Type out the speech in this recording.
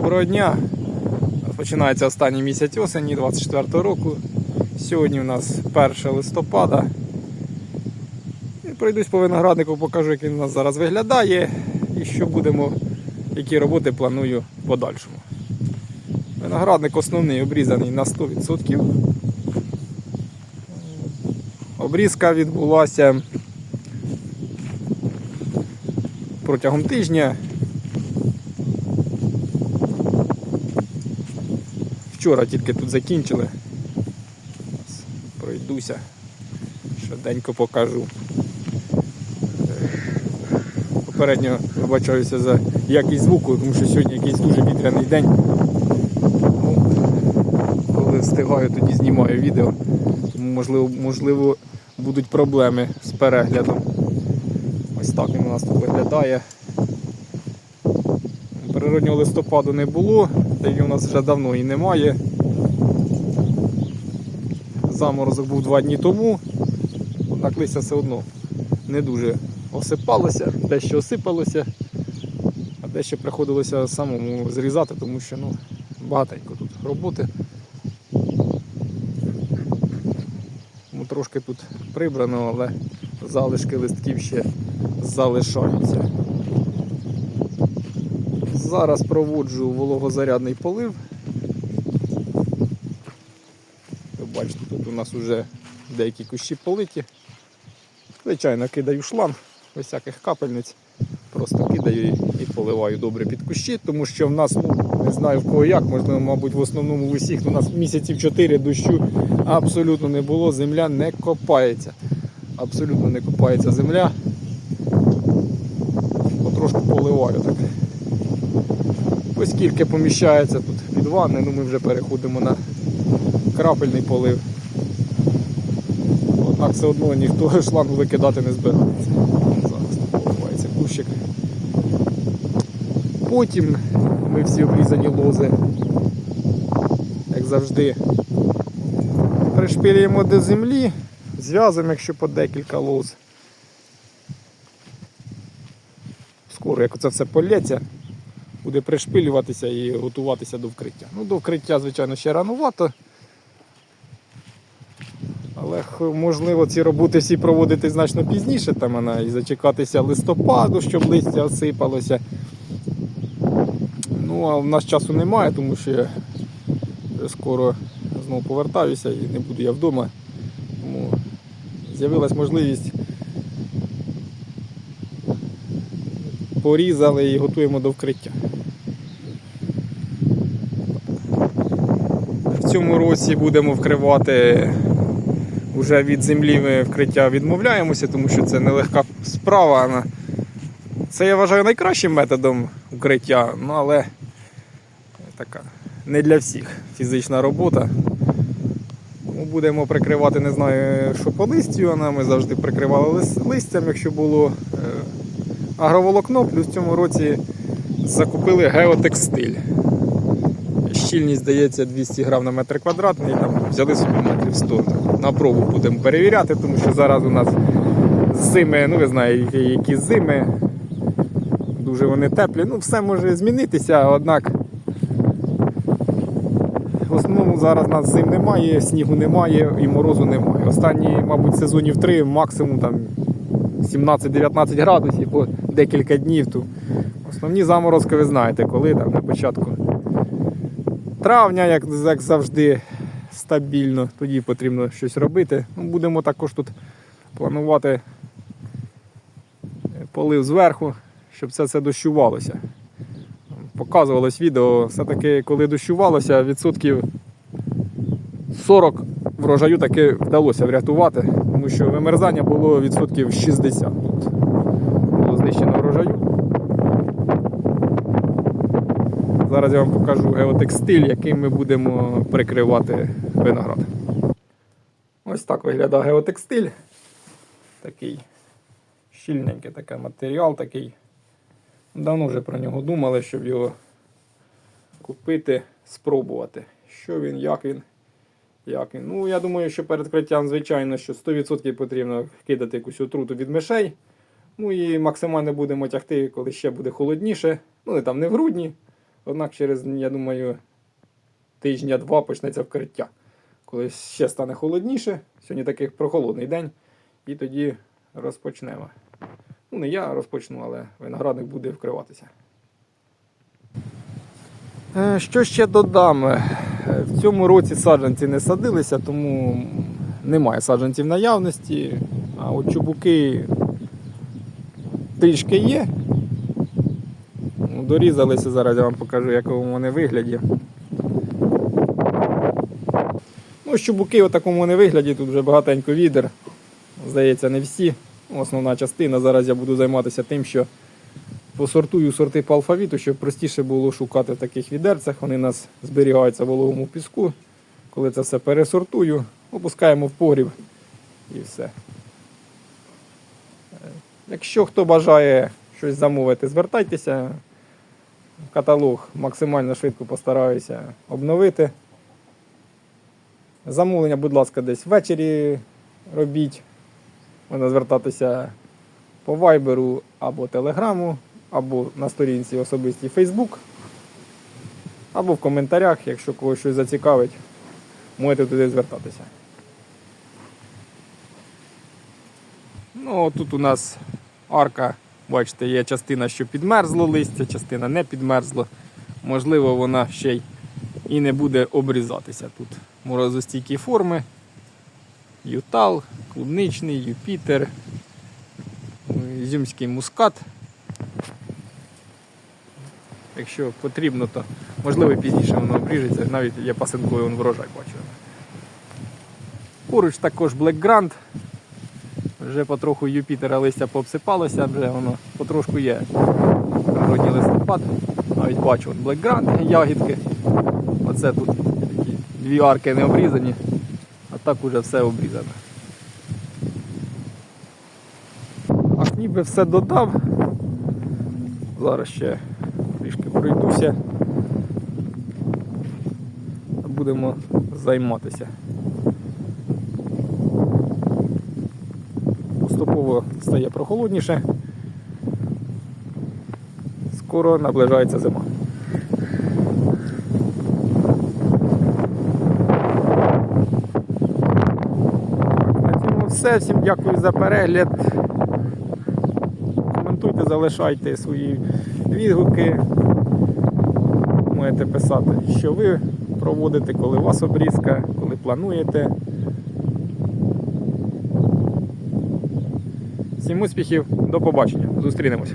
Доброго дня! Починається останній місяць осені 24 року. Сьогодні у нас 1 листопада. І пройдусь по винограднику, покажу, як він у нас зараз виглядає і що будемо, які роботи планую в подальшому. Виноградник основний обрізаний на 100%. Обрізка відбулася протягом тижня. Вчора тільки тут закінчили. Пройдуся. Швиденько покажу. Е, Попередньо вибачаюся за якість звуку, тому що сьогодні якийсь дуже вітряний день. Ну, коли встигаю, тоді знімаю відео. Можливо, можливо будуть проблеми з переглядом. Ось так він у нас тут виглядає. Природнього листопаду не було, та й у нас вже давно і немає. Заморозок був два дні тому, однак листя все одно не дуже осипалося, дещо осипалося, а дещо приходилося самому зрізати, тому що ну, багатенько тут роботи. Тому трошки тут прибрано, але залишки листків ще залишаються. Зараз проводжу вологозарядний полив. Ви бачите, тут у нас вже деякі кущі политі. Звичайно, кидаю шланг без всяких капельниць. Просто кидаю і, поливаю добре під кущі, тому що в нас, ну, не знаю в кого як, можливо, мабуть, в основному в усіх, у нас місяців 4 дощу абсолютно не було, земля не копається. Абсолютно не копається земля. Потрошку поливаю так. Оскільки поміщається тут під ванни, ну ми вже переходимо на крапельний полив. Однак все одно ніхто шлангу викидати не збирається. Зараз тут поливається кущик. Потім ми всі обрізані лози, як завжди, пришпилюємо до землі, зв'язуємо, якщо по декілька лоз. Скоро, як це все полється, буде пришпилюватися і готуватися до вкриття. Ну, до вкриття, звичайно, ще ранувато. Але можливо ці роботи всі проводити значно пізніше, там вона і зачекатися листопаду, щоб листя осипалося. Ну, а в нас часу немає, тому що я скоро знову повертаюся і не буду я вдома. Тому з'явилась можливість. Порізали і готуємо до вкриття. В цьому році будемо вкривати вже від землі ми вкриття відмовляємося, тому що це нелегка справа. Це я вважаю найкращим методом укриття, ну але така не для всіх фізична робота. Тому будемо прикривати, не знаю, що по листю, вона ми завжди прикривали листям, якщо було е, агроволокно, плюс в цьому році закупили геотекстиль. Щільність здається 200 грам на метр квадратний, там взяли собі метрів 100. На пробу будемо перевіряти, тому що зараз у нас зими, ну ви знаєте, які зими, дуже вони теплі. Ну, все може змінитися, однак в основному зараз у нас зим немає, снігу немає і морозу немає. Останні, мабуть, сезонів 3, максимум там 17-19 градусів по декілька днів. То основні заморозки ви знаєте, коли там на початку травня, як, як завжди, стабільно, тоді потрібно щось робити. Ну, будемо також тут планувати е, полив зверху, щоб це все дощувалося. Показувалось відео, все-таки, коли дощувалося, відсотків 40 врожаю таки вдалося врятувати, тому що вимерзання було відсотків 60 тут. Було знищено врожаю. Зараз я вам покажу геотекстиль, яким ми будемо прикривати виноград. Ось так виглядає геотекстиль. Такий щільненький такий матеріал, такий. Давно вже про нього думали, щоб його купити, спробувати. Що він, як він, як він. Ну, я думаю, що перед криттям, звичайно, що 100% потрібно кидати якусь отруту від мишей. Ну і максимально будемо тягти, коли ще буде холодніше. Ну, не там не в грудні, Однак через, я думаю, тижня-два почнеться вкриття. Коли ще стане холодніше, сьогодні такий прохолодний день, і тоді розпочнемо. Ну, не я розпочну, але виноградник буде вкриватися. Е, Що ще додам? Е, В цьому році саджанці не садилися, тому немає саджанців наявності. А от чубуки трішки є. Дорізалися, зараз я вам покажу, якому вони вигляді. Ну, чубуки в такому вони вигляді, тут вже багатенько відер. Здається, не всі. Основна частина. Зараз я буду займатися тим, що посортую сорти по алфавіту, щоб простіше було шукати в таких відерцях. Вони у нас зберігаються в вологому піску. Коли це все пересортую, опускаємо в погріб і все. Е, Якщо хто бажає щось замовити, звертайтеся. Каталог максимально швидко постараюся обновити. Замовлення, будь ласка, десь ввечері робіть. Можна звертатися по вайберу або телеграму, або на сторінці особистій Facebook, або в коментарях, якщо когось щось зацікавить, можете туди звертатися. Ну, тут у нас арка, бачите, є частина, що підмерзло листя, частина не підмерзло. Можливо, вона ще й і не буде обрізатися тут. Морозостійкі форми. Ютал, клубничний, Юпітер, Ізюмський мускат. Якщо потрібно, то можливо пізніше воно обріжеться. Навіть я пасинковий вон врожай бачу. Поруч також Black Grand. Вже потроху Юпітера листя пообсипалося, вже воно потрошку є. Природній листопад. Навіть бачу от Black Grand, ягідки. Оце тут такі дві арки не обрізані, а так уже все обрізано. А ніби все додав. Зараз ще трішки пройдуся. Будемо займатися. Поступово стає прохолодніше. Скоро наближається зима. На цьому все. Всім дякую за перегляд. Коментуйте, залишайте свої відгуки. Можете писати, що ви проводите, коли у вас обрізка, коли плануєте. Всім успіхів, до побачення. Зустрінемось.